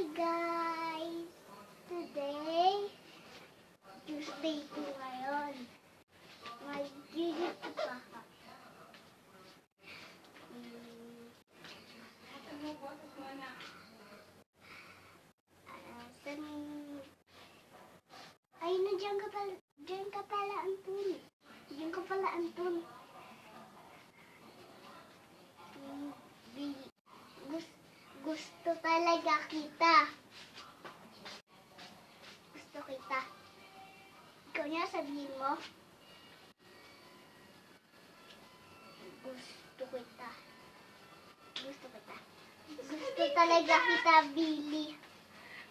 Hi guys! Today, Tuesday ko ngayon. Mag-gigit pa ka. Hmm. Ah, san... Ay, nandiyan ka pala, diyan ka pala, Anton. Diyan ka pala, Anton. Gusto talaga kita. Gusto kita. Ikaw niya sabihin mo. Gusto kita. Gusto kita. Gusto talaga kita, Billy.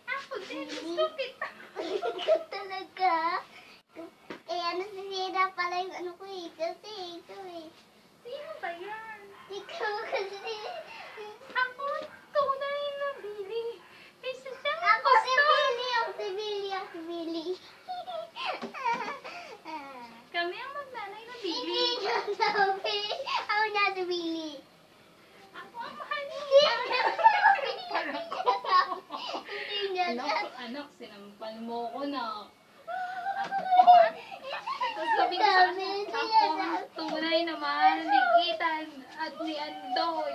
Ako din, gusto kita. Gusto talaga. Eh, ano si Sina pala yung ano ko eh. Kasi ikaw eh. Sino ba yan? Ikaw kasi. Ako, tunay na Billy. Isa siya Ako si Billy. Ako si Billy. Ako si Billy. Kami ang magnanay na Hindi Billy. niya sabi. Ako na si Billy. Ako ang mahal Hindi niya. niya sabi. Hindi niya Anak, anak, sinampal mo ko na. Tapos sabi ko sa anak, ako ang tunay na mahal ni Ethan at ni Andoy.